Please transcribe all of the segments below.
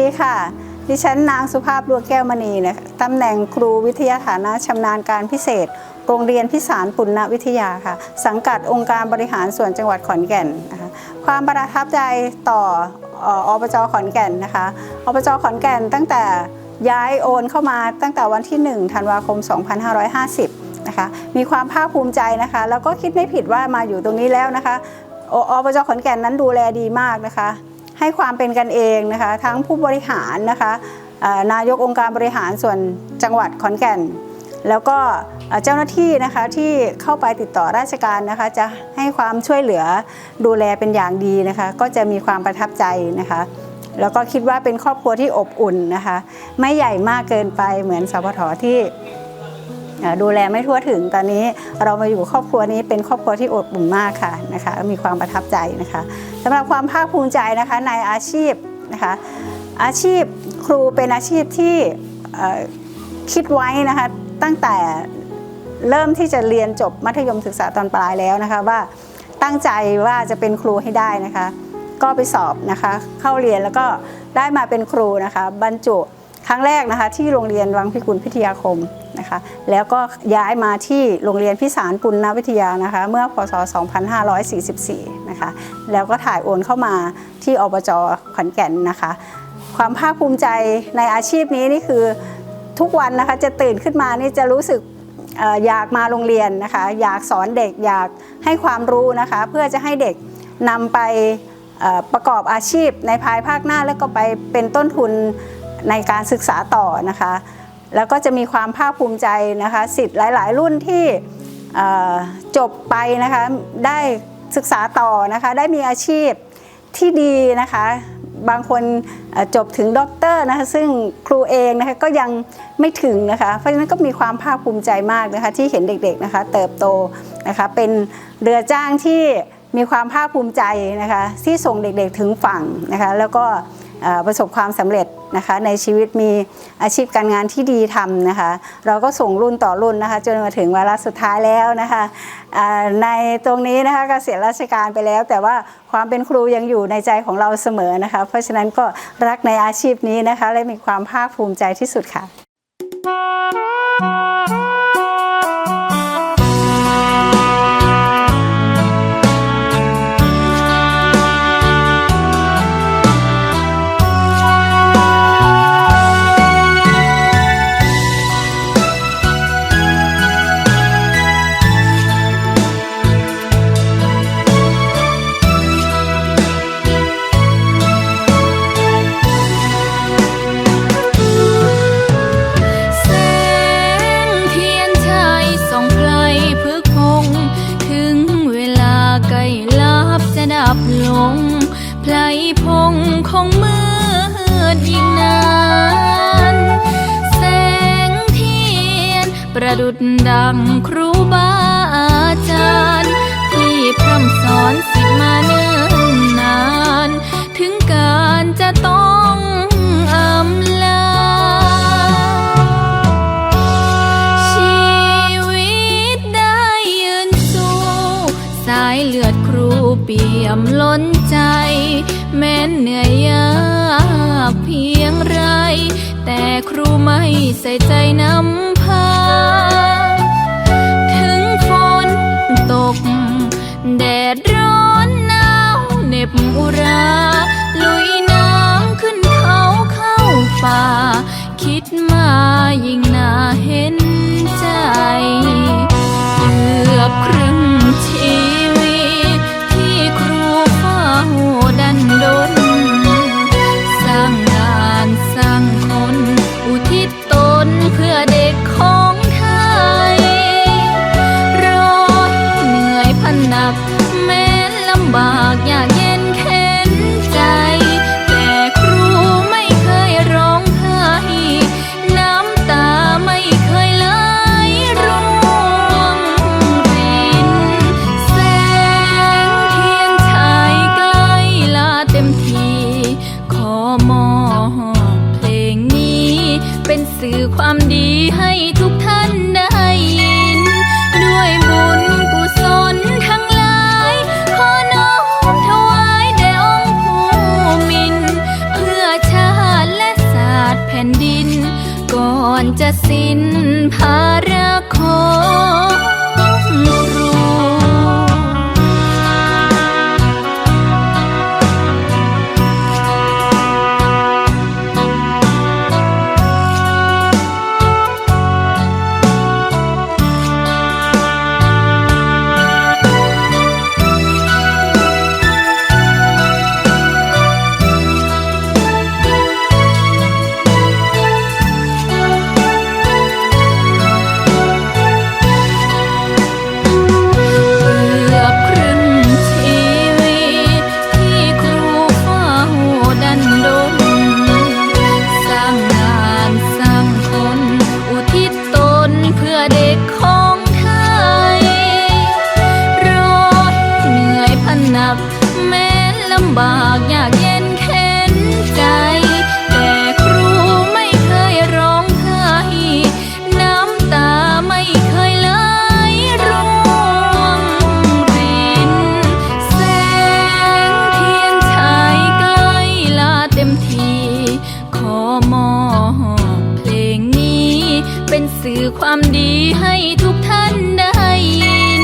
ดีค่ะ ดิฉันนางสุภาพบัวแก้วมณีนะคะตำแหน่งครูวิทยาฐานะชำนาญการพิเศษ โรงเรียนพิสารปุณณวิทยาค่ะ สังกัดองค์การบริหารส่วนจังหวัดขอนแก่นนะคะความประทับใจต่ออออบจขอนแก่นนะคะอบจขอนแก่นตั้งแต่ย้ายโอนเข้ามาตั้งแต่วันที่ 1 ธันวาคม 2550 นะคะ มีความภาคภูมิใจนะคะ แล้วก็คิดไม่ผิดว่ามาอยู่ตรงนี้แล้วนะคะออบจขอนแก่นนั้นดูแลดีมากนะคะ ให้ความเป็นกันเองนะคะ ทั้งผู้บริหารนะคะนายกองค์การบริหารส่วนจังหวัดขอนแก่น แล้วก็เจ้าหน้าที่นะคะที่เข้าไปติดต่อราชการนะคะ จะให้ความช่วยเหลือดูแลเป็นอย่างดีนะคะ ก็จะมีความประทับใจนะคะ แล้วก็คิดว่าเป็นครอบครัวที่อบอุ่นนะคะ ไม่ใหญ่มากเกินไปเหมือนสพทที่ดูแลไม่ทั่วถึงตอนนี้เรามาอยู่ครอบครัวนี้เป็นครอบครัวที่อบอุ่นมากค่ะนะคะ มีความประทับใจนะคะ สำหรับความภาคภูมิใจนะคะในอาชีพนะคะอาชีพครูเป็นอาชีพที่คิดไว้นะคะตั้งแต่เริ่มที่จะเรียนจบมัธยมศึกษาตอนปลายแล้วนะคะว่าตั้งใจว่าจะเป็นครูให้ได้นะคะ ก็ไปสอบนะคะเข้าเรียนแล้วก็ได้มาเป็นครูนะคะบรรจุครั้งแรกนะคะที่โรงเรียนวังพิกุลพิทยาคม นะคะ แล้วก็ย้ายมาที่โรงเรียนพิสารปุณณวิทยานะคะ เมื่อพศ 2544 นะคะ แล้วก็ถ่ายโอนเข้ามาที่อบจขอนแก่นนะคะ ความภาคภูมิใจในอาชีพนี้นี่คือทุกวันนะคะจะตื่นขึ้นมานี่จะรู้สึกอยากมาโรงเรียนนะคะ อยากสอนเด็กอยากให้ความรู้นะคะ เพื่อจะให้เด็กนำไปประกอบอาชีพในภายภาคหน้าแล้วก็ไปเป็นต้นทุนในการศึกษาต่อนะคะ แล้วก็จะมีความภาคภูมิใจนะคะสิทธิ์หลาย ๆ รุ่นที่จบไปนะคะได้ศึกษาต่อนะคะได้มีอาชีพที่ดีนะคะบางคนจบถึงด็อกเตอร์นะคะซึ่งครูเองนะคะก็ยังไม่ถึงนะคะเพราะฉะนั้นก็มีความภาคภูมิใจมากนะคะที่เห็นเด็กๆนะคะเติบโตนะคะเป็นเรือจ้างที่มีความภาคภูมิใจนะคะที่ส่งเด็กๆถึงฝั่งนะคะแล้วก็ ประสบความสำเร็จนะคะในชีวิตมีอาชีพการงานที่ดีทำนะคะเราก็ส่งรุ่นต่อรุ่นนะคะจนมาถึงวาระสุดท้ายแล้วนะคะในตรงนี้นะคะเกษียณราชการไปแล้ว แต่ว่าความเป็นครูยังอยู่ในใจของเราเสมอนะคะเพราะฉะนั้นก็รักในอาชีพนี้นะคะและมีความภาคภูมิใจที่สุดค่ะ บจะดับลงไพลพงคงมืดยิ่งนานแสงเทียน ประดุดดังครูบาอาจารย์ ที่พร่ำสอน ดครูเปี่ยมล้นใจ แม้เหนื่อยยากเพียงไร แต่ครูไม่ใส่ใจนำพา ถึงฝนตก แดดร้อนหนาวเหน็บอุรา นื่อยพันหนัก แม้ลำบากยาก ดีให้ทุกท่านได้ยิน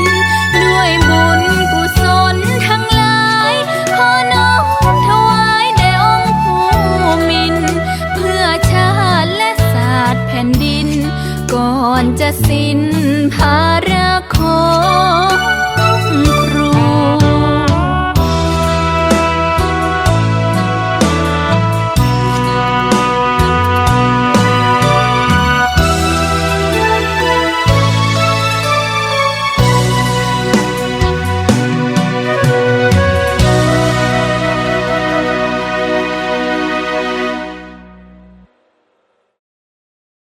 ด้วยบุญกุศลทั้งหลาย ขอน้อมถวายแด่องค์ผู้มิน เพื่อชาติและศาสตร์แผ่นดิน ก่อนจะสิ้นภาระของ